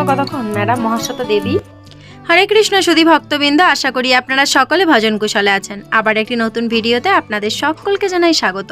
এখনও কতক্ষণ ম্যাডাম মহাশ্বেতা দেবী। হরে কৃষ্ণ, সুধী ভক্তবৃন্দ, আশা করি আপনারা সকলে ভজন কুশলে আছেন। আবার একটি নতুন ভিডিওতে আপনাদের সকলকে জানাই স্বাগত।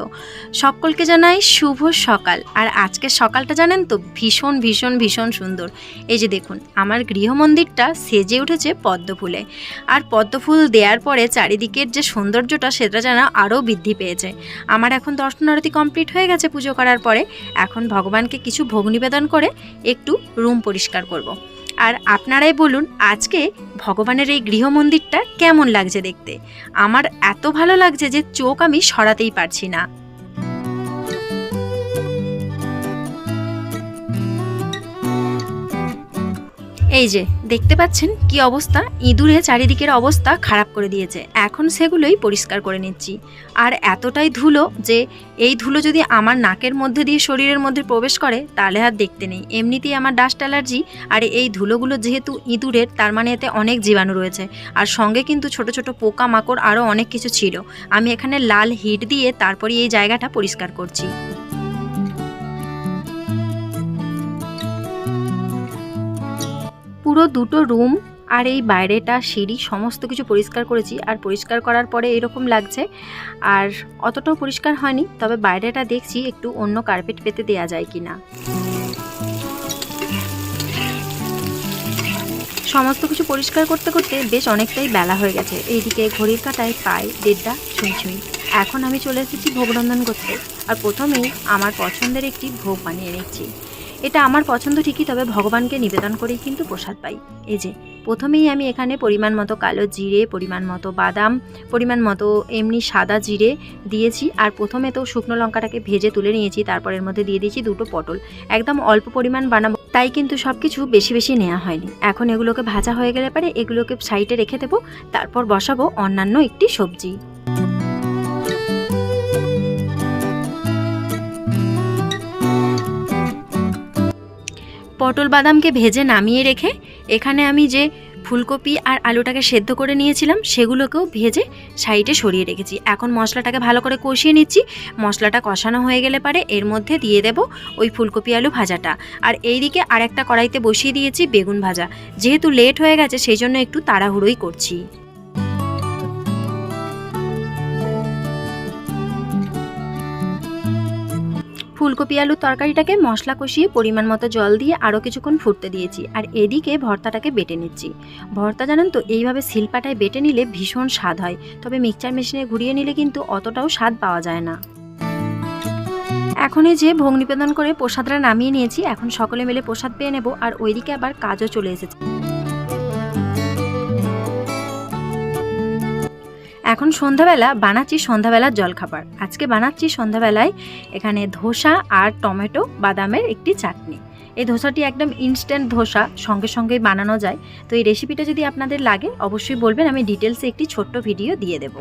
সকলকে জানাই শুভ সকাল। আর আজকের সকালটা জানেন তো, ভীষণ ভীষণ ভীষণ সুন্দর। এই যে দেখুন, আমার গৃহ মন্দিরটা সেজে উঠেছে পদ্ম ফুলে। আর পদ্ম ফুল দেওয়ার পরে চারিদিকের যে সৌন্দর্যটা, সেটা যেন আরও বৃদ্ধি পেয়েছে। আমার এখন দর্শন আরতি কমপ্লিট হয়ে গেছে পুজো করার পরে। এখন ভগবানকে কিছু ভোগ নিবেদন করে একটু রুম পরিষ্কার করব। আর আপনারাই বলুন আজকে ভগবানের এই গৃহমন্দিরটা কেমন লাগছে দেখতে। আমার এত ভালো লাগছে যে চোখ আমি সরাতেই পারছি না। এই যে, দেখতে পাচ্ছেন কি অবস্থা? ইঁদুরে চারিদিকের অবস্থা খারাপ করে দিয়েছে। এখন সেগুলোই পরিষ্কার করে নিচ্ছি। আর এতটাই ধুলো যে, এই ধুলো যদি আমার নাকের মধ্যে দিয়ে শরীরের মধ্যে প্রবেশ করে, তাহলে আর দেখতে নেই। এমনিতেই আমার ডাস্ট অ্যালার্জি, আর এই ধুলোগুলো যেহেতু ইঁদুরের, তার মানে এতে অনেক জীবাণু রয়েছে। আর সঙ্গে কিন্তু ছোট ছোট পোকা মাকড় আরও অনেক কিছু ছিল। আমি এখানে লাল হিট দিয়ে তারপরে এই জায়গাটা পরিষ্কার করছি। পুরো দুটো রুম আর এই বাইরেটা, সিঁড়ি সমস্ত কিছু পরিষ্কার করেছি আর পরিষ্কার করার পরে এরকম লাগছে। আর অতটাও পরিষ্কার হয়নি, তবে বাইরেটা দেখছি একটু অন্য কার্পেট পেতে দেয়া যায় কি না সমস্ত কিছু পরিষ্কার করতে করতে বেশ অনেকটাই বেলা হয়ে গেছে। এইদিকে ঘড়ির কাঁটায় পায় দেড়টা ছুঁই ছুঁই এখন আমি চলে এসেছি ভোগ রন্ধন করতে। আর প্রথমেই আমার পছন্দের একটি ভোগ বানিয়ে নিচ্ছি। এটা আমার পছন্দ ঠিকই, তবে ভগবানকে নিবেদন করেই কিন্তু প্রসাদ পাই। এই যে, প্রথমেই আমি এখানে পরিমাণ মতো কালো জিরে, পরিমাণ মতো বাদাম, পরিমাণ মতো এমনি সাদা জিরে দিয়েছি, আর প্রথমে তো শুকনো লঙ্কাটাকে ভেজে তুলে নিয়েছি, তারপর এর মধ্যে দিয়ে দিয়েছি দুটো পটল। একদম অল্প পরিমাণ বানাবো, তাই কিন্তু সব কিছু বেশি বেশি নেওয়া হয়নি। এখন এগুলোকে ভাজা হয়ে গেলে পারে এগুলোকে সাইডে রেখে দেবো, তারপর বসাবো অন্যান্য একটি সবজি। পটল বাদামকে ভেজে নামিয়ে রেখে এখানে আমি যে ফুলকপি আর আলুটাকে সেদ্ধ করে নিয়েছিলাম, সেগুলোকেও ভেজে সাইডে সরিয়ে রেখেছি। এখন মশলাটাকে ভালো করে কষিয়ে নিচ্ছি। মশলাটা কষানো হয়ে গেলে পারে এর মধ্যে দিয়ে দেব ওই ফুলকপি আলু ভাজাটা। আর এই দিকে আরেকটা কড়াইতে বসিয়ে দিয়েছি বেগুন ভাজা। যেহেতু লেট হয়ে গেছে সেই জন্য একটু তাড়াহুড়োই করছি। ফুলকপি আলুর তরকারিটাকে মশলা কষিয়ে পরিমাণ মতো জল দিয়ে আরও কিছুক্ষণ ফুটতে দিয়েছি আর এদিকে ভর্তাটাকে বেটে নিচ্ছি। ভর্তা জানেন তো, এইভাবে শিলপাটায় বেটে নিলে ভীষণ স্বাদ হয়, তবে মিক্সচার মেশিনে ঘুরিয়ে নিলে কিন্তু অতটাও স্বাদ পাওয়া যায় না। এখন এই যে ভোগ নিবেদন করে প্রসাদটা নামিয়ে নিয়েছি, এখন সকলে মিলে প্রসাদ পেয়ে নেব, আর ওইদিকে আবার কাজও চলে এসেছে। এখন সন্ধ্যাবেলা বানাচ্ছি সন্ধ্যাবেলার জলখাবার। আজকে বানাচ্ছি সন্ধ্যাবেলায় এখানে ধোসা আর টমেটো, বাদামের একটি চাটনি। এই ধোসাটি একদম ইনস্ট্যান্ট ধোসা, সঙ্গে সঙ্গেই বানানো যায়। তো এই রেসিপিটা যদি আপনাদের লাগে, অবশ্যই বলবেন, আমি ডিটেলসে একটি ছোট্ট ভিডিও দিয়ে দেব।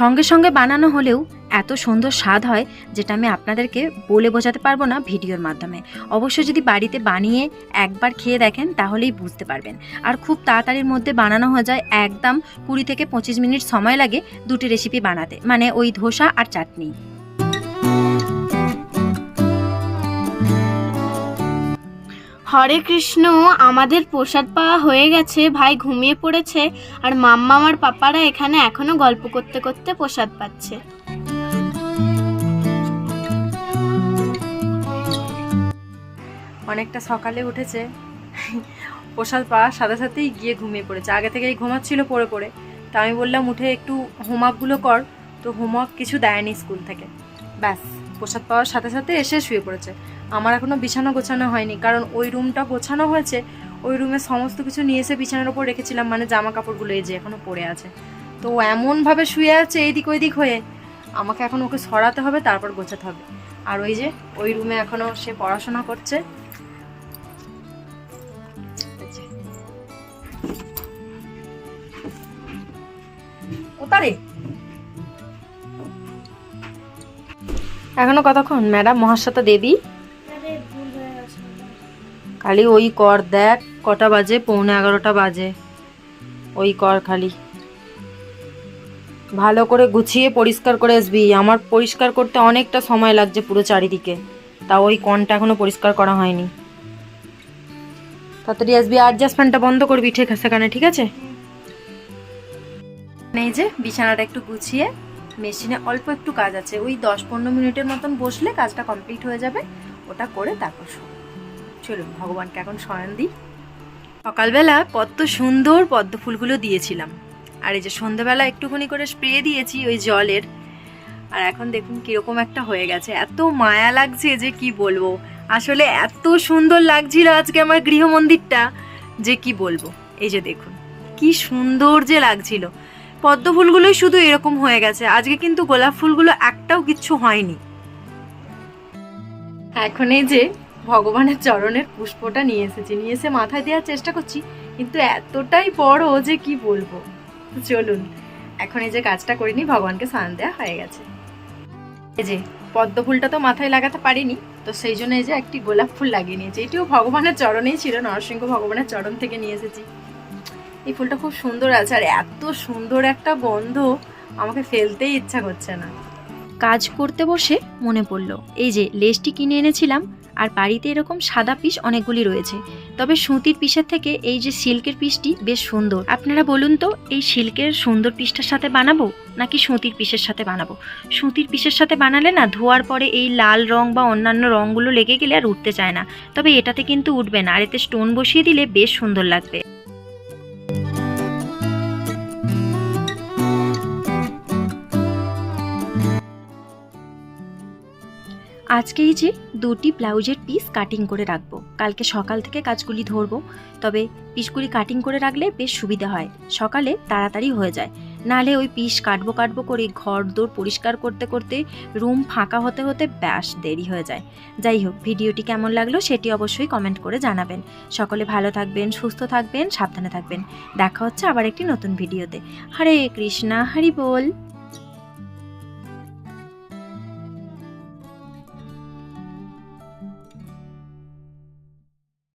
সঙ্গে সঙ্গে বানানো হলেও এত সুন্দর স্বাদ হয়, যেটা আমি আপনাদেরকে বলে বোঝাতে পারব না ভিডিওর মাধ্যমে। অবশ্যই যদি বাড়িতে বানিয়ে একবার খেয়ে দেখেন, তাহলেই বুঝতে পারবেন। আর খুব তাড়াতাড়ির মধ্যে বানানো হয়ে যায়, একদম কুড়ি থেকে পঁচিশ মিনিট সময় লাগে দুটি রেসিপি বানাতে। মানে ওই ধোসা আর চাটনি। হরে কৃষ্ণ, আমাদের প্রসাদ পাওয়া হয়ে গেছে, ভাই ঘুমিয়ে পড়েছে, আর মাম্মা আমার পাপারা এখানে এখনও গল্প করতে করতে প্রসাদ পাচ্ছে। অনেকটা সকালে উঠেছে, প্রসাদ পাওয়ার সাথে সাথেই গিয়ে ঘুমিয়ে পড়েছে। আগে থেকেই ঘুমাচ্ছিল পড়ে পড়ে। তা আমি বললাম, উঠে একটু হোমওয়ার্কগুলো কর। তো হোমওয়ার্ক কিছু দেয়নি স্কুল থেকে। ব্যাস, প্রসাদ পাওয়ার সাথে সাথে এসে শুয়ে পড়েছে। আমার এখনও বিছানা গোছানো হয়নি। কারণ ওই রুমটা গোছানো হয়েছে, ওই রুমে সমস্ত কিছু নিয়ে এসে বিছানার ওপর রেখেছিলাম মানে জামা কাপড়গুলো এই যে এখনও পড়ে আছে। তো এমনভাবে শুয়ে আছে এইদিক ওইদিক হয়ে, আমাকে এখন ওকে সরাতে হবে, তারপর গোছাতে হবে। আর ওই যে, ওই রুমে এখনও সে পড়াশোনা করছে। এখনও কতক্ষণ? ম্যাডাম, মহাশ্বেতা দেবী? খালি ওই কর দেখ, কটা বাজে? পৌনে এগারোটা বাজে। ওই কর খালি। ভালো করে গুছিয়ে পরিষ্কার করে আসবি। আমার পরিষ্কার করতে অনেকটা সময় লাগছে পুরো চারিদিকে। তা ওই কনটা এখনও পরিষ্কার করা হয়নি। তাড়াতাড়ি আসবি অ্যাডজাস্টমেন্টটা বন্ধ করবি ঠিক আছে সেখানে, ঠিক আছে? এই যে, বিছানাটা একটু গুছিয়ে, মেশিনে অল্প একটু কাজ আছে। ওই দশ পনেরো মিনিটের মতন বসলে কাজটা কমপ্লিট হয়ে যাবে। ওটা করে তারপর শো চলুন, ভগবানকে এখন শয়ন দিই। সকালবেলা কত সুন্দর পদ্ম ফুলগুলো দিয়েছিলাম। আর এই যে সন্ধ্যেবেলা একটুখানি করে স্প্রে দিয়েছি ওই জলের। আর এখন দেখুন কীরকম একটা হয়ে গেছে। এত মায়া লাগছে যে কি বলব? আসলে এত সুন্দর লাগছিল আজকে আমার গৃহ মন্দিরটা, যে কি বলব? এই যে দেখুন, কি সুন্দর যে লাগছিল। পদ্ম ফুলগুলোই শুধু এরকম হয়ে গেছে। আজকে কিন্তু গোলাপ ফুলগুলো একটাও কিচ্ছু হয়নি। এখন এই যে ভগবানের চরণের পুষ্পটা নিয়ে এসেছি। নিয়ে এসে মাথায় দেওয়ার চেষ্টা করছি, কিন্তু এতটাই বড় যে কি বলব। চলুন, এখন এই যে কাজটা করিনি, ভগবানকে স্নান দেওয়া হয়ে গেছে। এই যে, পদ্ম ফুলটা তো মাথায় লাগাতে পারিনি, তো সেই জন্য এই যে একটি গোলাপ ফুল লাগিয়ে নিয়েছি। এটিও ভগবানের চরণেই ছিল, নরসিংহ ভগবানের চরণ থেকে নিয়ে এসেছি। এই ফুলটা খুব সুন্দর আছে, আর এত সুন্দর একটা গন্ধ আমাকে ফেলতেই ইচ্ছা করছে না। কাজ করতে বসে মনে পড়ল, এই যে লেসটি কিনে এনেছিলাম আর বাড়িতে এরকম সাদা পিস অনেকগুলি রয়েছে। তবে সুতির পিসের থেকে এই যে সিল্কের পিসটি বেশ সুন্দর। আপনারা বলুন তো, এই সিল্কের সুন্দর পিসটার সাথে বানাবো, নাকি সুতির পিসের সাথে বানাবো? সুতির পিসের সাথে বানালে না, ধোয়ার পরে এই লাল রং বা অন্যান্য রঙগুলো লেগে গেলে আর উঠতে চায় না। তবে এটাতে কিন্তু উঠবে না, আর এতে স্টোন বসিয়ে দিলে বেশ সুন্দর লাগবে। আজকেই যে দুটি ব্লাউজের পিস কাটিং করে রাখব। কালকে সকাল থেকে কাজগুলি ধরবো, তবে পিসগুলি কাটিং করে রাখলে বেশ সুবিধা হয়। সকালে তাড়াতাড়ি হয়ে যায়। নালে ওই পিস কাটবো কাটবো করে ঘর দোর পরিষ্কার করতে করতে রুম ফাঁকা হতে হতে ব্যাস দেরি হয়ে যায়। যাই হোক, ভিডিওটি কেমন লাগল সেটি অবশ্যই কমেন্ট করে জানাবেন। সকলে ভালো থাকবেন, সুস্থ থাকবেন, সাবধানে থাকবেন। দেখা হচ্ছে আবার একটি নতুন ভিডিওতে। হরে কৃষ্ণা, হরি বল।